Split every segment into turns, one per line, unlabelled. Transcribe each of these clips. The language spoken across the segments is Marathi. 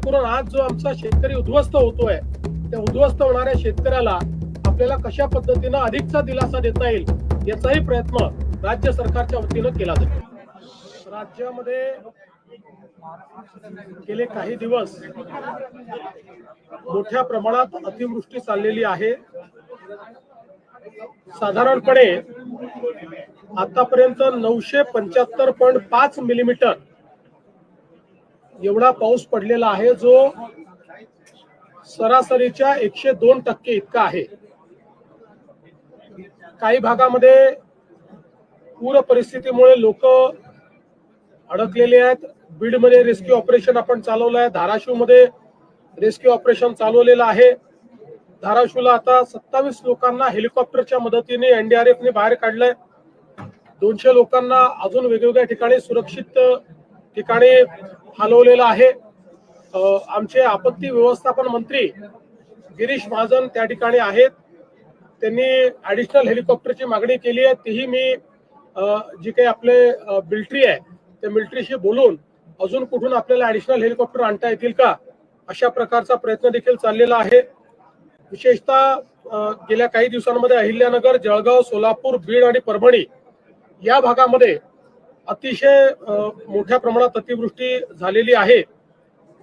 जेणेकरून आज जो आमचा शेतकरी उद्ध्वस्त होतोय त्या उद्ध्वस्त होणाऱ्या शेतकऱ्याला आपल्याला कशा पद्धतीनं अधिकचा दिलासा देता येईल याचाही प्रयत्न राज्य सरकारच्या वतीनं केला जातो राज्यामध्ये गेले काही दिवस मोठ्या प्रमाणात अतिवृष्टी चाललेली आहे. साधारणपणे आतापर्यंत नऊशे पंच्याहत्तर पॉईंट पाच मिलीमीटर एवढा पाऊस पडलेला आहे जो सरासरीच्या एकशे दोन टक्के इतका आहे. काही भागामध्ये पूर परिस्थितीमुळे लोक अडकलेले आहेत. बीडमध्ये रेस्क्यू ऑपरेशन आपण चालवलं आहे धाराशिवमध्ये रेस्क्यू ऑपरेशन चालवलेलं आहे. धाराशिवला आता सत्तावीस लोकांना हेलिकॉप्टरच्या मदतीने एनडीआरएफने बाहेर काढलंय. दोनशे लोकांना अजून वेगवेगळ्या ठिकाणी सुरक्षित ठिकाणी हलवलेलं आहे. आमचे आपत्ती व्यवस्थापन मंत्री गिरीश महाजन त्या ठिकाणी आहेत. त्यांनी ऍडिशनल हेलिकॉप्टरची मागणी केली आहे. तीही मी जी काही आपले मिलिटरी आहे त्या मिलिटरीशी बोलून अजून कुठून आपल्याला ऍडिशनल हेलिकॉप्टर आणता येतील का अशा प्रकारचा प्रयत्न देखील चाललेला आहे. विशेषतः गेल्या काही दिवसांमध्ये अहिल्यानगर जळगाव सोलापूर बीड आणि परभणी या भागामध्ये अतिशय मोठ्या प्रमाणात अतिवृष्टी झालेली आहे.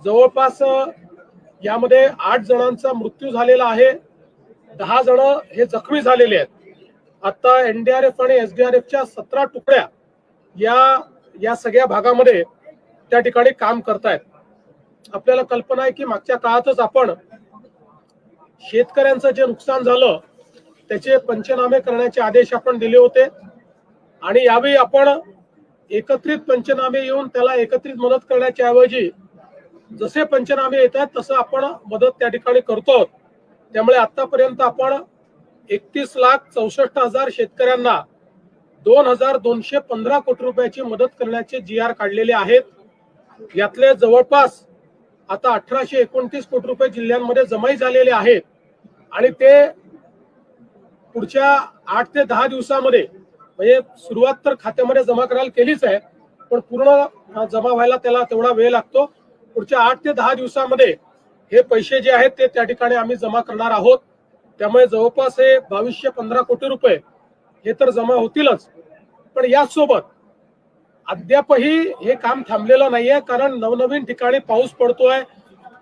जवळपास यामध्ये आठ जणांचा मृत्यू झालेला आहे. दहा जण हे जखमी झालेले आहेत. आता एनडीआरएफ आणि एसडीआरएफच्या सतरा तुकड्या या या सगळ्या भागामध्ये त्या ठिकाणी काम करतायत. आपल्याला कल्पना आहे की मागच्या काळातच आपण शेतकऱ्यांचं जे नुकसान झालं त्याचे पंचनामे करण्याचे आदेश आपण दिले होते. आणि यावेळी आपण एकत्रित पंचनामे येऊन त्याला एकत्रित मदत करण्याच्या ऐवजी जसे पंचनामे येतात तसं आपण मदत त्या ठिकाणी करतो त्यामुळे आतापर्यंत आपण एकतीस लाख चौसष्ट हजार शेतकऱ्यांना दोन हजार दोनशे पंधरा कोटी रुपयाची मदत करण्याचे जी आर काढलेले आहेत. यातले जवळपास आता अठराशे एकोणतीस कोटी रुपये जिल्ह्यांमध्ये जमाई झालेले आहेत. आणि ते पुढच्या आठ ते दहा दिवसामध्ये म्हणजे सुरुवात तर खात्यामध्ये जमा करायला केलीच आहे पण पूर्ण जमा व्हायला त्याला तेवढा वेळ लागतो. पुढच्या आठ ते दहा दिवसामध्ये हे पैसे जे आहेत ते त्या ठिकाणी आम्ही जमा करणार आहोत. त्यामुळे जवळपास हे बावीसशे पंधरा कोटी रुपये हे तर जमा होतीलच. पण यासोबत अद्यापही हे काम थांबलेलं नाहीये कारण नवनवीन ठिकाणी पाऊस पडतोय.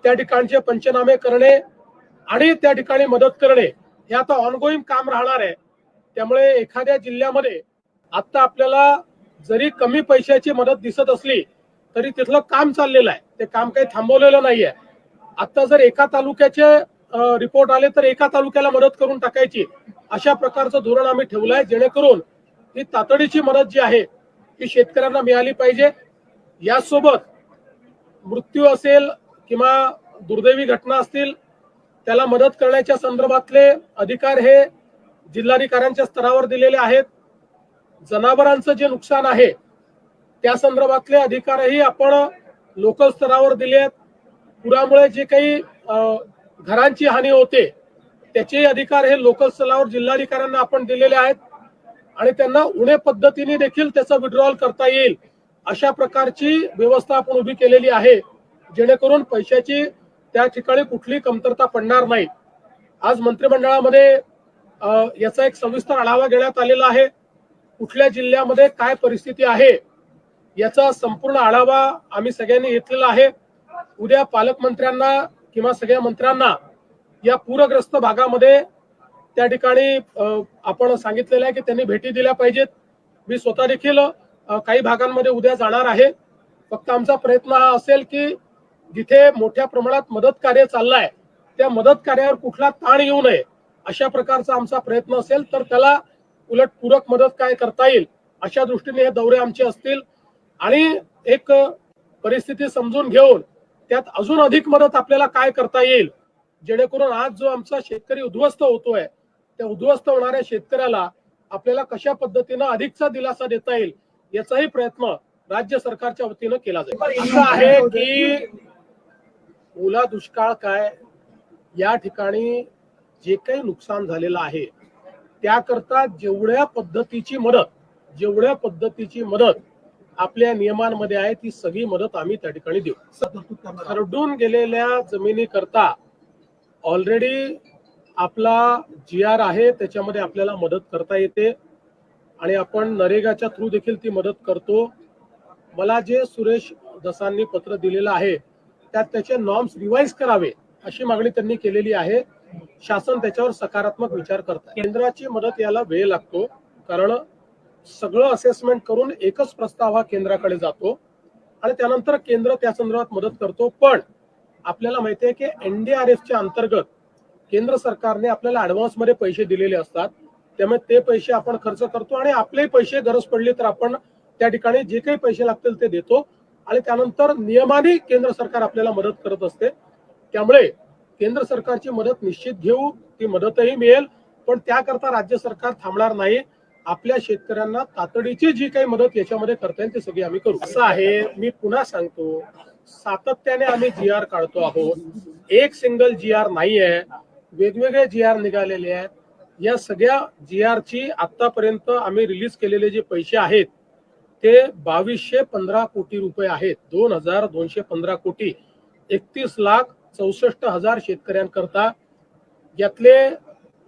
त्या ठिकाणचे पंचनामे करणे आणि त्या ठिकाणी मदत करणे हे आता ऑनगोईंग काम राहणार आहे. त्यामुळे एखाद्या जिल्ह्यामध्ये आता आपल्याला जरी कमी पैशाची मदत दिसत असली तरी तिथलं काम चाललेलं आहे. ते काम काही थांबवलेलं नाहीये. आता जर एका तालुक्याचे रिपोर्ट आले तर एका तालुक्याला मदत करून टाकायची अशा प्रकारचं धोरण आम्ही ठेवलं आहे जेणेकरून ही तातडीची मदत जी आहे ती शेतकऱ्यांना मिळाली पाहिजे. यासोबत मृत्यू असेल किंवा दुर्दैवी घटना असतील त्याला मदत करण्याच्या संदर्भातले अधिकार हे जिल्हाधिकाऱ्यांच्या स्तरावर दिलेले आहेत. जनावरांचं जे नुकसान आहे त्या संदर्भातले अधिकारही आपण लोकल स्तरावर दिले आहेत. पुरामुळे जे काही घरांची हानी होते त्याचे अधिकार हे लोकल स्तरावर जिल्हाधिकाऱ्यांना आपण दिलेले आहेत. आणि त्यांना उणे पद्धतीने देखील त्याचा विड्रॉल करता येईल अशा प्रकारची व्यवस्था आपण उभी केलेली आहे. जेणेकरून पैशाची त्या ठिकाणी कुठली कमतरता पडणार नाही. आज मंत्रिमंडळामध्ये याचा एक सविस्तर आढावा घेण्यात आलेला आहे. कुठल्या जिल्ह्यामध्ये काय परिस्थिती आहे? याचा संपूर्ण आढावा आम्ही सगळ्यांनी घेतलेला आहे. उद्या पालकमंत्र्यांना किंवा सगळ्या मंत्र्यांना या पूरग्रस्त भागामध्ये त्या ठिकाणी आपण सांगितलेलं आहे की त्यांनी भेटी दिल्या पाहिजेत. मी स्वतः देखील काही भागांमध्ये उद्या जाणार आहे. फक्त आमचा प्रयत्न हा असेल की जिथे मोठ्या प्रमाणात मदत कार्य चाललंय त्या मदत कार्यावर कुठला ताण येऊ नये. अशा प्रकारचा आमचा प्रयत्न असेल तर त्याला उलट पूरक मदत काय करता येईल अशा दृष्टीने हे दौरे आमचे असतील. आणि एक परिस्थिती समजून घेऊन त्यात अजून अधिक मदत आपल्याला काय करता येईल जेणेकरून आज जो आमचा शेतकरी उद्ध्वस्त होतोय त्या उद्ध्वस्त होणाऱ्या शेतकऱ्याला आपल्याला कशा पद्धतीनं अधिकचा दिलासा देता येईल याचाही प्रयत्न राज्य सरकारच्या वतीनं केला जाईल. असं आहे की ओला दुष्काळ काय या ठिकाणी जे काही नुकसान झालेलं आहे त्याकरता जेवढ्या पद्धतीची मदत जेवढ्या पद्धतीची मदत आपल्या नियमांमध्ये आहे ती सगळी मदत आम्ही त्या ठिकाणी देऊ. खरडून गेलेल्या जमिनीकरता ऑलरेडी आपला जी आर आहे त्याच्यामध्ये आपल्याला मदत करता येते. आणि आपण नरेगाच्या थ्रू देखील ती मदत करतो. मला जे सुरेश दसांनी पत्र दिलेलं आहे त्यात त्याचे नॉर्म्स रिवाईज करावे अशी मागणी त्यांनी केलेली आहे. शासन त्याच्यावर सकारात्मक विचार करत केंद्राची मदत याला वेळ लागतो. कारण सगळं असेसमेंट करून एकच प्रस्ताव हा केंद्राकडे जातो. आणि त्यानंतर केंद्र त्या संदर्भात मदत करतो. पण आपल्याला माहिती आहे की एनडीआरएफच्या अंतर्गत केंद्र सरकारने आपल्याला ऍडव्हान्समध्ये पैसे दिलेले असतात. त्यामुळे ते पैसे आपण खर्च करतो आणि आपले पैसे गरज पडली तर आपण त्या ठिकाणी जे काही पैसे लागतील ते देतो. आणि त्यानंतर नियमाने केंद्र सरकार आपल्याला मदत करत असते. त्यामुळे केंद्र सरकारची मदत निश्चित घेऊ ती मदतही मिळेल. पण त्याकरता राज्य सरकार थांबणार नाही. आपल्या शेतकऱ्यांना तातडीची जी काही मदत याच्यामध्ये करता येईल ती सगळी आम्ही करू. असं आहे मी पुन्हा सांगतो सातत्याने आम्ही जी आर काढतो आहोत. एक सिंगल जी आर नाही आहे वेगवेगळे जी आर निघालेले आहेत. या सगळ्या जी आरची आतापर्यंत आम्ही रिलीज केलेले जे पैसे आहेत ते बावीसशे पंधरा कोटी रुपये आहेत. दोन हजार दोनशे पंधरा कोटी. एकतीस लाख चौसष्ट हजार शेतकऱ्यांकरता यातले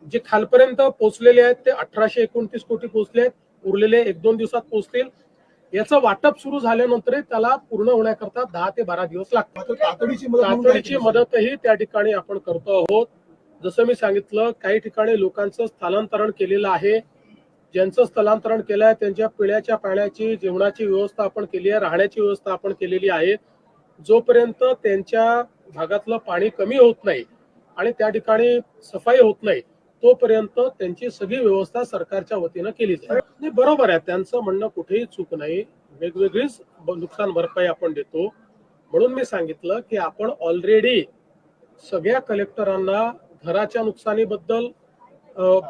जे खालपर्यंत पोहोचलेले आहेत ते अठराशे एकोणतीस कोटी पोहोचले आहेत उरलेले एक दोन दिवसात पोहोचतील. याचं वाटप सुरू झाल्यानंतरही त्याला पूर्ण होण्याकरता दहा ते बारा दिवस लागतात.
तातडीची
मदतही त्या ठिकाणी आपण करतो आहोत. जसं मी सांगितलं काही ठिकाणी लोकांचं स्थलांतरण केलेलं आहे. ज्यांचं स्थलांतरण केलं आहे त्यांच्या पिण्याच्या पाण्याची जेवणाची व्यवस्था आपण केली आहे राहण्याची व्यवस्था आपण केलेली आहे. जोपर्यंत त्यांच्या भागातलं पाणी कमी होत नाही आणि त्या ठिकाणी सफाई होत नाही तोपर्यंत त्यांची सगळी व्यवस्था सरकारच्या वतीनं केली जाईल. बरोबर आहे त्यांचं म्हणणं कुठेही चूक नाही. वेगवेगळीच नुकसान भरपाई आपण देतो. म्हणून मी सांगितलं की आपण ऑलरेडी सगळ्या कलेक्टरांना घराच्या नुकसानीबद्दल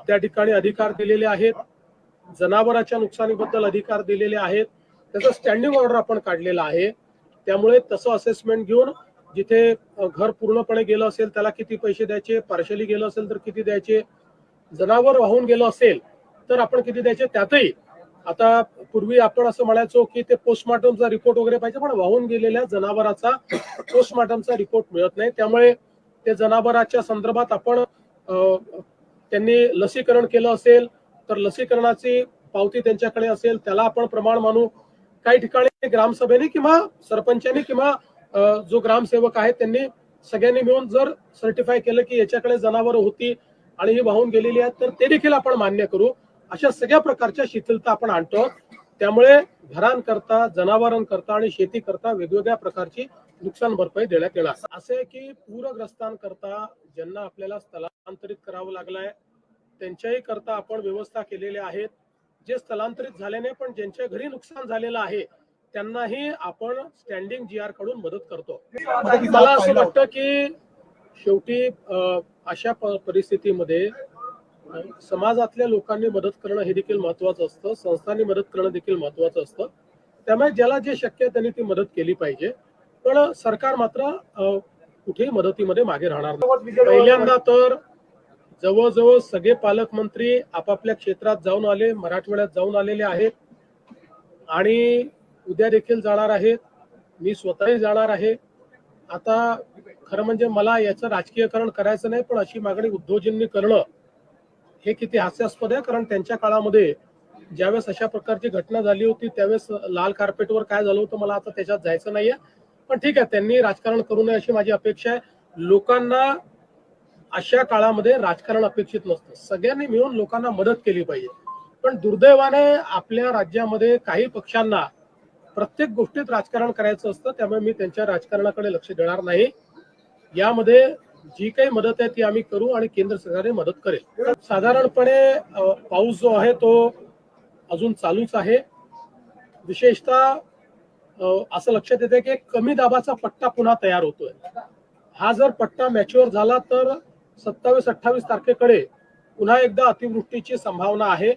त्या ठिकाणी अधिकार दिलेले आहेत. जनावराच्या नुकसानीबद्दल अधिकार दिलेले आहेत. त्याचं स्टँडिंग ऑर्डर आपण काढलेला आहे. त्यामुळे तसं असेसमेंट घेऊन जिथे घर पूर्णपणे गेलं असेल त्याला किती पैसे द्यायचे पार्शली गेलं असेल तर किती द्यायचे जनावर वाहून गेलं असेल तर आपण किती द्यायचे त्यातही. आता पूर्वी आपण असं म्हणायचो की ते पोस्टमॉर्टमचा रिपोर्ट वगैरे पाहिजे पण वाहून गेलेल्या जनावराचा पोस्टमॉर्टमचा रिपोर्ट मिळत नाही. त्यामुळे ते जनावराच्या संदर्भात आपण त्यांनी लसीकरण केलं असेल तर लसीकरणाची पावती त्यांच्याकडे असेल त्याला आपण प्रमाण मानू. काही ठिकाणी ग्रामसभेने किंवा सरपंचाने किंवा जो ग्रामसेवक आहे त्यांनी सगळ्यांनी मिळून जर सर्टिफाय केलं की याच्याकडे जनावरं होती आणि ही वाहून गेलेली आहेत तर ते देखील आपण मान्य करू. अशा सगळ्या प्रकारच्या शिथिलता आपण आणतो. त्यामुळे घरांकरता जनावरांकरता आणि शेती करता वेगवेगळ्या प्रकारची नुकसान भरपाई देण्यात येणार. असे की पूरग्रस्तांकरता ज्यांना आपल्याला स्थलांतरित करावं लागलंय त्यांच्याही करता आपण व्यवस्था केलेल्या आहेत जे स्थलांतरित झाले नाही पण ज्यांच्या घरी नुकसान झालेलं आहे त्यांनाही आपण स्टँडिंग जी आरकडून मदत करतो. मला असं वाटतं की शेवटी अशा परिस्थितीमध्ये समाजातल्या लोकांनी मदत करणं हे देखील महत्वाचं असतं. संस्थांनी मदत करणं देखील महत्वाचं असतं. त्यामुळे ज्याला जे शक्य आहे त्यांनी ती मदत केली पाहिजे. पण सरकार मात्र कुठेही मदतीमध्ये मागे राहणार नाही. पहिल्यांदा तर जवळजवळ सगळे पालकमंत्री आपापल्या क्षेत्रात जाऊन आले मराठवाड्यात जाऊन आलेले आहेत. आणि उद्या देखील जाणार आहेत मी स्वतःही जाणार आहे. आता खरं म्हणजे मला याचं राजकीयकरण करायचं नाही पण अशी मागणी उद्योजींनी करणं हे किती हास्यास्पद आहे कारण त्यांच्या काळामध्ये ज्यावेळेस अशा प्रकारची घटना झाली होती त्यावेळेस लाल कार्पेटवर काय झालं होतं मला आता त्याच्यात जायचं नाहीये. पण ठीक आहे त्यांनी राजकारण करू नये अशी माझी अपेक्षा आहे. लोकांना अशा काळामध्ये राजकारण अपेक्षित नसतं. सगळ्यांनी मिळून लोकांना मदत केली पाहिजे. पण दुर्दैवाने आपल्या राज्यामध्ये काही पक्षांना प्रत्येक गोष्टीत राजकारण करायचं असतं त्यामुळे मी त्यांच्या राजकारणाकडे लक्ष देणार नाही. यामध्ये जी काही मदत आहे ती आम्ही करू आणि केंद्र सरकारने मदत करेल. साधारणपणे पाऊस जो आहे तो अजून चालूच आहे. विशेषतः असं लक्षात येते की कमी दाबाचा पट्टा पुन्हा तयार होतोय. हा जर पट्टा मॅच्युअर झाला तर सत्तावीस अठ्ठावीस तारखेकडे पुन्हा एकदा अतिवृष्टीची संभावना आहे.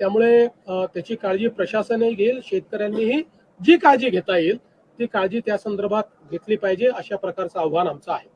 त्यामुळे त्याची काळजी प्रशासनही घेईल शेतकऱ्यांनीही जी काळजी घेता येईल ती काळजी त्या संदर्भात घेतली पाहिजे अशा प्रकारचं आव्हान आमचं आहे.